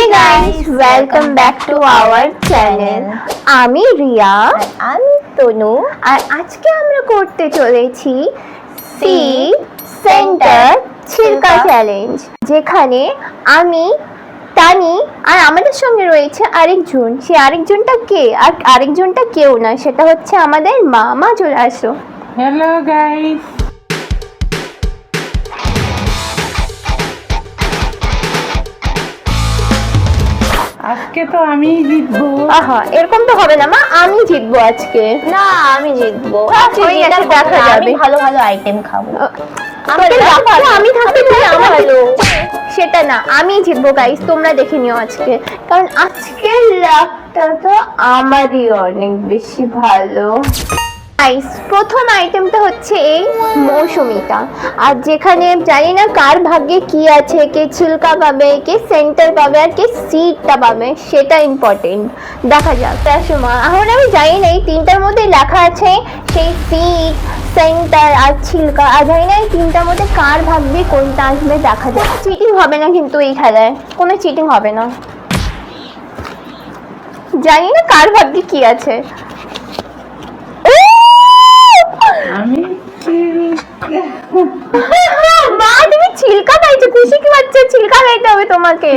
Hey guys, welcome back to our channel. আমি রিয়া। আমি তনু। আর আজকে আমরা করতে চলেছি সি সেন্টার ছিলকা চ্যালেঞ্জ যেখানে আমি তানি আর আমাদের সঙ্গে রয়েছে আরেকজন। সে আরেকজনটা কে? আর আরেকজনটা কেউ না সেটা হচ্ছে আমাদের মা মা চলে আসো হ্যালো গাইস আজকে তো আমি জিতবো। আহা এরকম তো হবে না মা আমি জিতবো আজকে। না আমি জিতবো। যেটা গেছে, দেখা যাবে। ভালো ভালো আইটেম খাব। আমি থাকতে তুমি আমার সেটা না আমি জিতবো গাইস তোমরা দেখে নিও আজকে। কারণ আজকের লাভটা তো আমারই অনেক বেশি ভালো। গাইস প্রথম আইটেমটা হচ্ছে এই মৌসুমিটা। আর যেখানে জানি না কার ভাগ্যে কি আছে, কে ছিলকা পাবে, কে সেন্টার পাবে, আর কে সিটটা পাবে, সেটা ইম্পর্টেন্ট দেখা যাক, তার সময় এখন আমি জানি না, এই তিনটার মধ্যে লেখা আছে সেই সিট সেন্টার আর ছিলকা। আর জানি না এই তিনটার মধ্যে কার ভাগ্যে কোনটা আসবে, দেখা যাক। চিটিং হবে না কিন্তু এই খেলায় কোনো চিটিং হবে না। জানি না কার ভাগ্যে কি আছে! আমি মা তুমি ছিলকা পাইছো খুশি কি বাচ্চা ছিলকা খাইতে হবে তোমাকে।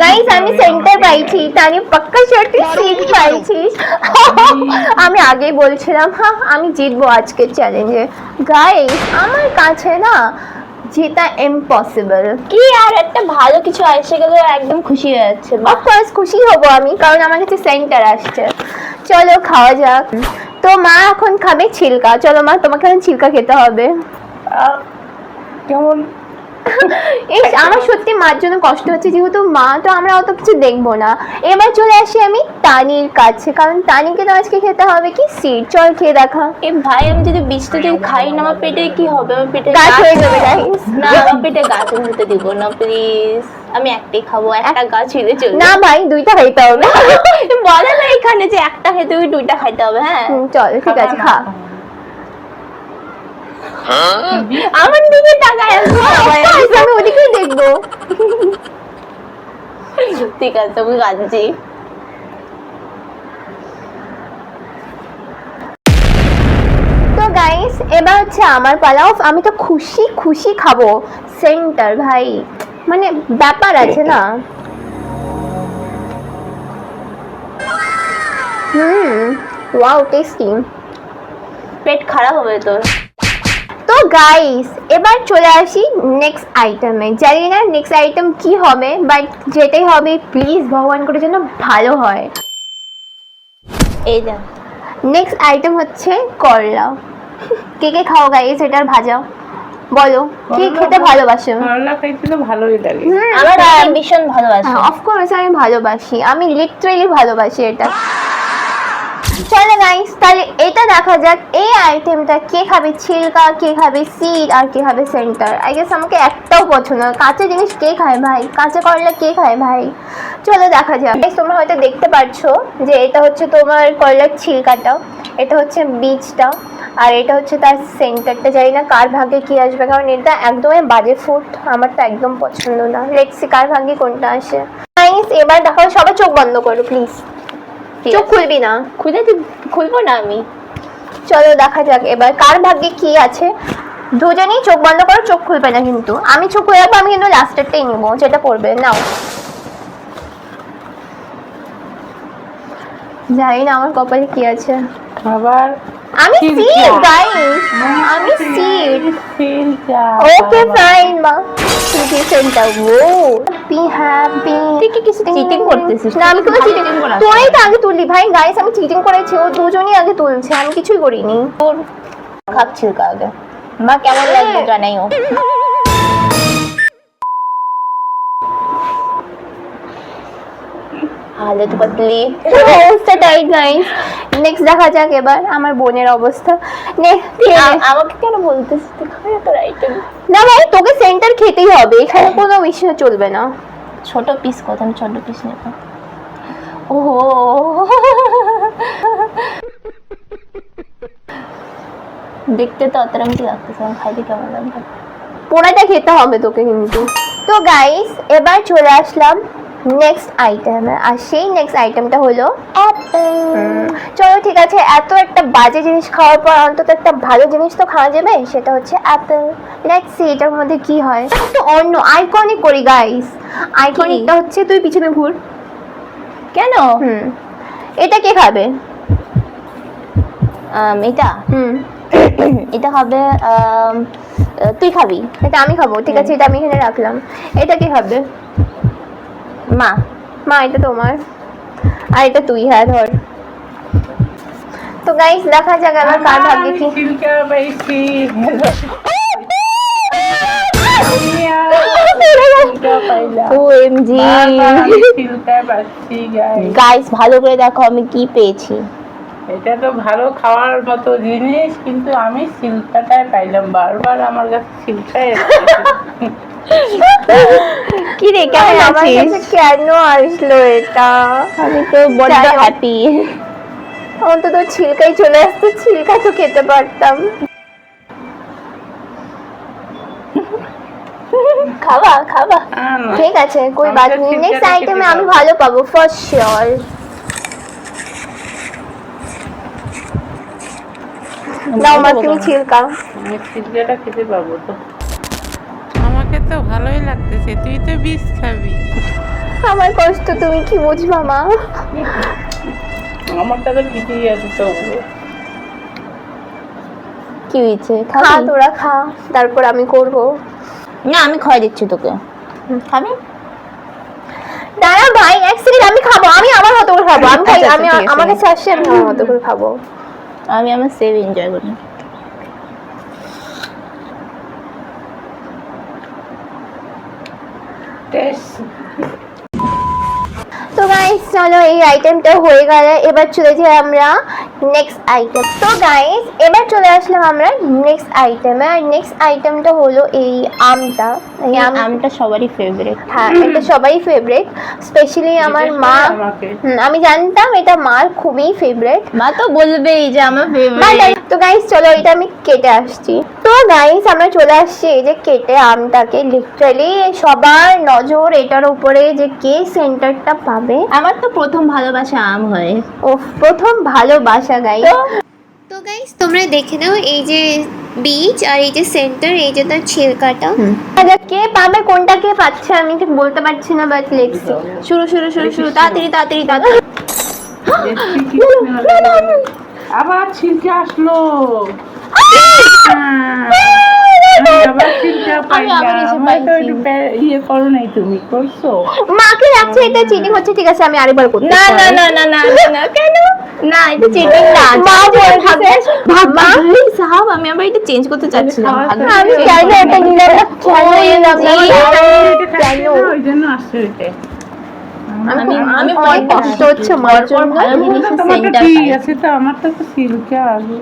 গাইস আমি সেন্টার পাইছি তানি পাক্কা শর্টে সিট পাইছিস আমি আগেই বলছিলাম হ্যাঁ আমি জিতবো আজকের চ্যালেঞ্জে গাইস আমার কাছে না যেটা ইম্পসিবল কি আর একটা ভালো কিছু এসে গেলে একদম খুশি হয়ে যাচ্ছে বাহ অফকোর্স খুশি হব আমি কারণ আমার কাছে সেন্টার আসছে। চলো খাওয়া যাক। তো মা এখন খাবে ছিলকা। চলো মা তোমাকে এখন ছিলকা খেতে হবে। কেমন এই আমার সত্যি মার জন্য কষ্ট হচ্ছে যেহেতু মা তো আমরা অত কিছু দেখব না। এবার চলে আসি আমি তানির কাছে কারণ তানিকে তো আজকে খেতে হবে কি? সিট চল খেয়ে দেখা। এ ভাই আমি যদি বীজটা যদি খাই না আমার পেটে কি হবে? আমার পেটে গাছ হয়ে যাবে, না আমার পেটে গাছ হতে দিব না প্লিজ আমি একটাই খাব একটা গাছ চলবে। না ভাই দুইটা খাইতে হবে। বলে না এখানে যে একটা খেতে হবে দুইটা খাইতে হবে হ্যাঁ? চল ঠিক আছে খা। আমার দিকে তাকায় Of আমি ওদিকেই দেখব। ঠিক আছে আমি কাঁদছি তো গাইস এবার হচ্ছে আমার পালা Of, আমি তো খুশি খুশি খাব। সেন্টার ভাই। মানে ব্যাপার আছে না। হুম ওয়াও টেস্টি পেট খারাপ হবে তোর। গাইস এবার চলে আসি নেক্সট আইটেমে জানি না নেক্সট আইটেম কি হবে বাট যেটাই হবে প্লিজ ভগবান করে যেন ভালো হয়। এই যা নেক্সট আইটেম হচ্ছে করলা। কে কে খাও গাইস এটার ভাজা বলো কে খেতে ভালোবাসো? করলা খাইতে তো ভালোই লাগে। আমার আমি ভীষণ ভালোবাসি। অফকোর্স আমি ভালোবাসি। আমি লিটারেলি ভালোবাসি এটা। চলো গাইস তাহলে এটা দেখা যাক। এই আইটেমটা কে খাবে ছিলকা, কে খাবে সিড আর কে খাবে সেন্টার আই গেস আমাকে একটাও পছন্দ কাঁচা জিনিস কে খায় ভাই? কাঁচা করলা কে খায় ভাই? চলো দেখা যাক। তোমরা হয়তো দেখতে পাচ্ছো যে এটা হচ্ছে তোমার করলার ছিলকাটা। এটা হচ্ছে বীজটা, আর এটা হচ্ছে তার সেন্টারটা জানি না কার ভাগ্যে কি আসবে, কারণ এটা একদমই বাজে ফুড আমার তো একদম পছন্দ না। লেটসি কার ভাগ্যে কোনটা আসে? এবার দেখো, সবাই চোখ বন্ধ করো প্লিজ চোখ খুলবি না। খুলে খুলবো না আমি? চলো দেখা যাক এবার। কার ভাগ্যে কি আছে? দুজনেই চোখ বন্ধ করো চোখ খুলবে না কিন্তু। আমি চোখ খুলে রাখব আমি কিন্তু লাস্টেরটাই নিবো যেটা পড়বে। নাও। জানি না আমার কপালে কি আছে। আবার আমি সিট গাইস আমি সিট ওকে ফাইন মা সিটি সেন্টার ও বি হ্যাপি তুই কি কিছু চিটিং করতেছিস? না আমি কোনো চিটিং তোরাই তো আগে তুললি। ভাই গাইস আমি চিটিং করেছি ও দুজনই আগে তুলছে। আমি কিছুই করিনি। তোর খাচ্ছিল আগে মা কেমন লাগবে জানাইও। হালত পাতলি অবস্থা তাই গাইস নেক্সট দেখা যাক এবার আমার বোনের অবস্থা। আমাকে কেন বলতেছিস? তুই খাবি না আইটেম না ভাই তোকে সেন্টার খেতেই হবে। এখানে কোনো বিষয় চলবে না। ছোট পিস কত? আমি ছোট পিস নেব। ওহো। দেখতে তো অতরঙ্গি লাগতেছে আমি খাইতে কেমন লাগবে? পোড়াটা খেতে হবে তোকে কিন্তু। তো গাইস এবার চলে আসলাম নেক্সট আইটেম আর সেই নেক্সট আইটেমটা হলো অ্যাপেল চলো ঠিক আছে এত একটা বাজে জিনিস খাওয়ার পর অন্তত একটা ভালো জিনিস তো খাওয়া যাবে সেটা হচ্ছে অ্যাপেল লেটস সি এটার মধ্যে কি হয়? তো অন্য আইকনিক করি গাইস আইকনিকটা হচ্ছে তুই পিছনে ঘুর। কেন? হুম। এটা কে খাবে? এটা? হুম। এটা হবে তুই খাবি। এটা আমি খাব ঠিক আছে এটা আমি এখানে রাখলাম। এটা কে খাবে? মা মা এটা তোমার। আর এটা তুই হ্যাঁ ধর। তো গাইস দেখা যাক এবার কার ভাগ্যে কি গাইস ভালো করে দেখো আমি কি পেয়েছি। এটা তো ভালো খাওয়ার মতো জিনিস কিন্তু আমি সিল্কাটাই পাইলাম। বারবার আমার কাছে সিল্কাই কি রে কেমন আছিস? কেন আসলো এটা? আমি তো বড্ড। হ্যাপি অন্তত ছিলকাই চলে আসতো ছিলকা তো খেতে পারতাম। খাবা খাবা। ঠিক আছে কই বাদ নেই নেক্সট আইটেমে আমি ভালো পাবো ফার্স্ট শিওর দাও মা তুমি ছিলকা। আমি সিল্কাটা খেতে পাবো তো। তো ভালোই লাগতেছে তুই তো বিষ খাবি। আমার কষ্ট তুমি কি বুঝবা মা? আমারটা তো ঠিকই আছে তো। কি হয়েছে? খা তোরা খা তারপর আমি করব। না আমি খাওয়াই দিচ্ছি তোকে। খাবি? দাঁড়া ভাই এক সেকেন্ড আমি খাব আমি আমার মতো করে খাব। আমি আচ্ছা, আমি ঠিক আছে। আমার কাছে আসছে আমি আমার মতো করে খাব। আমি আমার সেভ এনজয় করি। তো গাইস চলো এই আইটেমটা হয়ে গেলে এবার চলে যাই আমরা নেক্সট আইটেম তো গাইস এবার চলে আসলাম আমরা নেক্সট আইটেমে আর নেক্সট আইটেমটা হলো এই আমটা। এই আমটা সবারই ফেভারিট হ্যাঁ এটা সবাই ফেভারিট স্পেশালি আমার মা আমি জানতাম এটা মার খুবই ফেভারিট মা তো বলবেই যে আমার ফেভারিট তো গাইস চলো এটা আমি কেটে আসছি তো গাইস আমরা চলে আসছি এই যে কেটে আমটাকে লিটারালি সবার নজর এটার উপরে যে কে সেন্টারটা পাবে আমার তো প্রথম ভালোবাসা আম হয় ও প্রথম ভালোবাসা গাইস তো তো গাইস তোমরা দেখে নাও এই যে বীজ আর এই যে সেন্টার এই যে তার ছিলকাটা আচ্ছা কে পাবে কোনটা কে পাচ্ছে আমি ঠিক বলতে পারছি না বাট লিখছি শুরু শুরু শুরু শুরু তাড়াতাড়ি তাড়াতাড়ি তাড়াতাড়ি আবার ছিলকে আসলো। আমি আবার ছিলকা ইয়ে করো নাই তুমি করছ? মাকে লাগছে এটা চিটিং হচ্ছে ঠিক আছে আমি আরেকবার করতে না না না না না না, না কেন? না এটা চিটিং না মা বলছে মা? সাহাব আমি আবার এটা চেঞ্জ করতে চাচ্ছিলাম আমি কেন না? নিলাম ওই জন্য আসছে। আমি আমি অনেক কষ্ট হচ্ছে মার জন্য। ভালো জিনিসের তোমারটা সেন্টার ঠিক আছে তো আমারটা তো সিল্কে আগে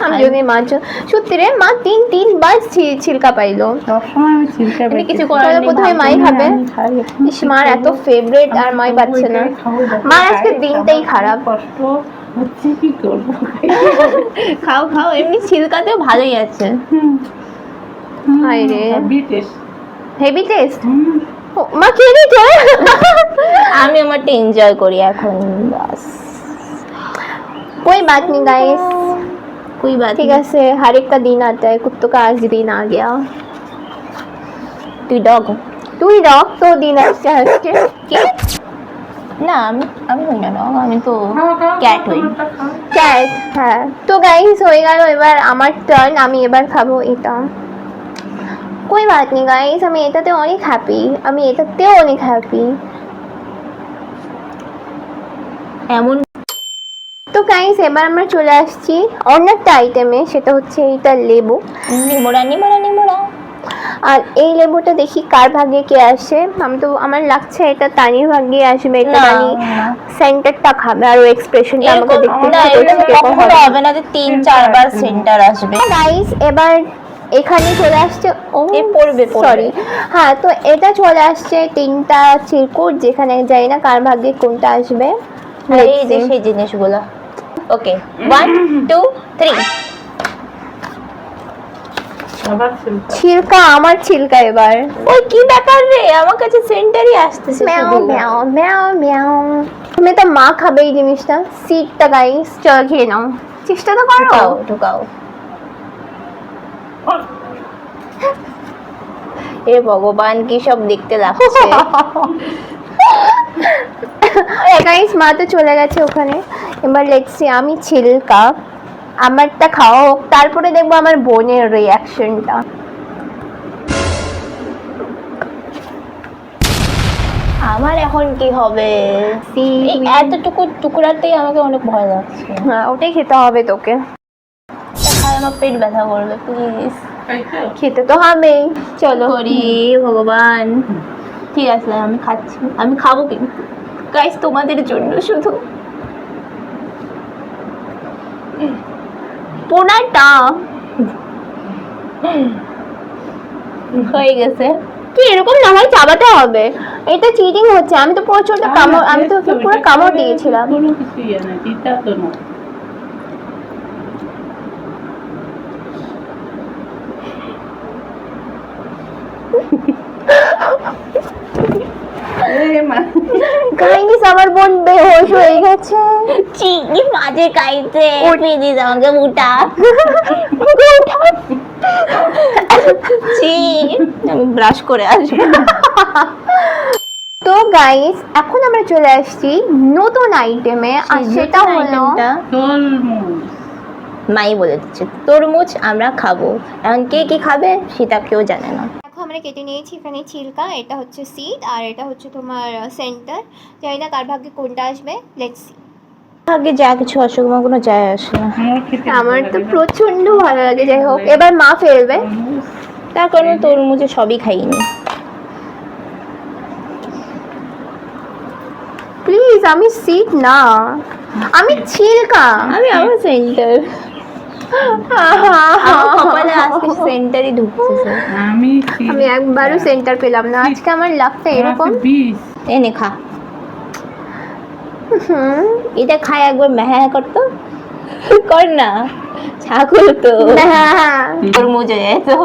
আমি যদি মার জন্য সত্যি রে মা তিন তিনবার ছি- ছিলকা পাইলো। সবসময় আমি ছিলকা আমি কিছু করার প্রথমে মাই খাবে। আমি খাই এখন ইস মার এত ফেভারিট আর মাই পাচ্ছে না। মার আজকে দিনটাই খারাপ। কষ্ট হচ্ছে কি করব? খাও খাও এমনি ছিলকাতেও ভালোই আছে। হায় রে। হেভি টেস্ট মা খেয়ে নিতে আমি আমারটা এনজয় করি এখন বাস कोई बात नहीं गाइस कोई बात ठीक है से हर एक का दिन आता है कुत्तों का आज दिन आ गया তুই ডগ तू ही रॉक तो दिन আসছে আজকে কি না আমি আমি হই না ডগ আমি তো ক্যাট হই ক্যাট হ্যাঁ তো গাইস হয়ে গেল এবার আমার টার্ন আমি এবার খাবো এটা কই বাত নেই গাইস আমি এটাতে অনেক হ্যাপি আমি এটাতেও অনেক হ্যাপি এমন তো গাইস এবার আমরা চলে আসছি অন্য একটা আইটেমে সেটা হচ্ছে এইটা লেবু। নিমোড়া নিমোড়া নিমোড়া আর এই লেবুটা দেখি কার ভাগ্যে কে আসে? আমি তো আমার লাগছে এটা তানির ভাগ্যে আসবে এটা তানি। সেন্টারটা খাবে আর এক্সপ্রেশনটা আমাকে দেখতে। হবে। না যে তিন চারবার সেন্টার আসবে। গাইস এবার এখানে চলে আসছে ও পড়বে, পড়বে। সরি হ্যাঁ তো এটা চলে আসছে তিনটা চিরকুট যেখানে যাই না কার ভাগ্যে কোনটা আসবে। এই যে সেই জিনিসগুলো। ওকে ওয়ান টু থ্রি ছিলকা ছিলকা আমার ছিলকা এবার। ওই কি ব্যাপার রে? আমার কাছে সেন্টারই আসতেছে ম্যাও। ম্যাও ম্যাও ম্যাও। তুমি তো মা খাবে এই জিনিসটা। সিটটা গাইস চলো খেয়ে নাও। চেষ্টা তো করো। ঢুকাও। এ ভগবান কি সব দেখতে লাগছে? গাইস মা তো চলে গেছে ওখানে। এবার লেটসি আমি ছিলকা। আমারটা খাওয়া হোক তারপরে দেখব আমার বোনের রিয়াকশনটা আমার এখন কি হবে? এতটুকু টুকরাতেই আমাকে অনেক ভয় লাগছে। হ্যাঁ ওটাই খেতে হবে তোকে। আমার পেট ব্যথা করবে প্লিজ খেতে তো হবেই। চলো। হরি ভগবান। ঠিক আছে আমি খাচ্ছি। আমি খাব কিন্তু। গাইস তোমাদের জন্য শুধু পোনাটা হয়ে গেছে। কি এরকম না হয় চাবাতে হবে। এটা চিটিং হচ্ছে। আমি তো প্রচণ্ড কামড় আমি তো পুরো কামড় তো দিয়েছিলাম কোনো কিছু ইয়ে না দিতা তো না এ মা গাইস আমার বোন বেহোশ হয়ে গেছে। চিংড়ি মাঝে খাইতে প্লিজ আমাকে উঠা। ছি আমি ব্রাশ করে আসব। তো গাইস এখন আমরা চলে আসছি নতুন আইটেমে আর সেটা হলো মাই বলে দিচ্ছে তরমুজ আমরা খাব। এখন কে কি খাবে সেটা কেউ জানে না। আমরা কেটে নিয়েছি। এখানে চিলকা এটা হচ্ছে সিড আর এটা হচ্ছে তোমার সেন্টার জানি না কার ভাগ্যে কোনটা আসবে। লেটস সি আগে যা কিছু অসুখ আমার কোনো যায় আসে না। আমার তো প্রচণ্ড ভালো লাগে। যাই হোক এবার মা ফেলবে। তার কারণে তরমুজে সবই খাইনি। প্লিজ আমি সিট না। আমি ছিলকা। আমি আমার সেন্টার কপালে আজকে সেন্টারই ঢুকতেছে আমি আমি একবারও সেন্টার পেলাম না। আজকে আমার লাভটা এরকম। এনে খা। হুম এটা খায় একবার মেহা করতো। কর না ছাগল তো। যায় তো।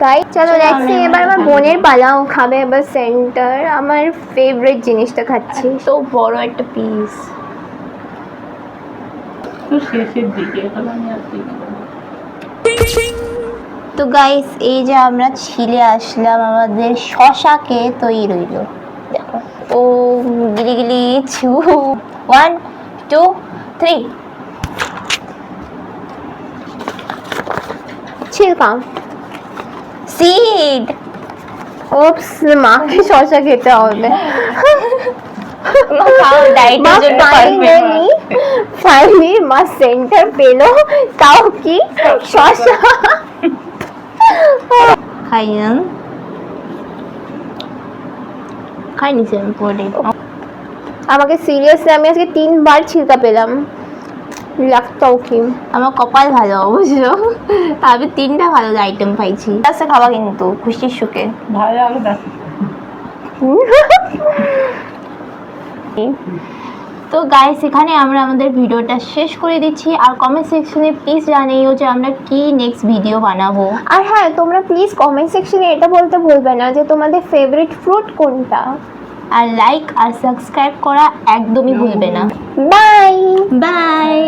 গাই চলো চলো, দেখছি এবার আমার বোনের পালাও খাবে এবার সেন্টার আমার ফেভারিট জিনিসটা খাচ্ছি। তো বড় একটা পিস তো শেষের দিকে, এখন আমি তো গাইস এই যে আমরা ছিলে আসলাম, আমাদের শশাকে তৈরি রইল দেখো, ও গিলি গিলি ছু ওয়ান টু থ্রি ছিলকা সিড ওপস মাকে শশা খেতে হবে। খাও ডায়েটের জন্য ফাইনালি ফাইনালি মা সেন্টার পেল। তাও কি? শশা। খাই না খাই নিছি আমি পরে আমাকে সিরিয়াসলি আমি আজকে তিনবার ছিলকা পেলাম। লাগতাও কি? আমার কপাল ভালো অবশ্য। আমি তিনটা ভালো আইটেম পাইছি। আচ্ছা খাওয়া কিন্তু খুশির সুখে। ভালো লাগে না তো গাইস সেখানে আমরা আমাদের ভিডিওটা শেষ করে দিচ্ছি। আর কমেন্ট সেকশনে প্লিজ জানিও যে আমরা কি নেক্সট ভিডিও বানাবো। আর হ্যাঁ তোমরা প্লিজ কমেন্ট সেকশনে এটা বলতে ভুলবে না যে তোমাদের ফেভারিট ফ্রুট কোনটা। আর লাইক আর সাবস্ক্রাইব করা একদমই ভুলবে না। Bye bye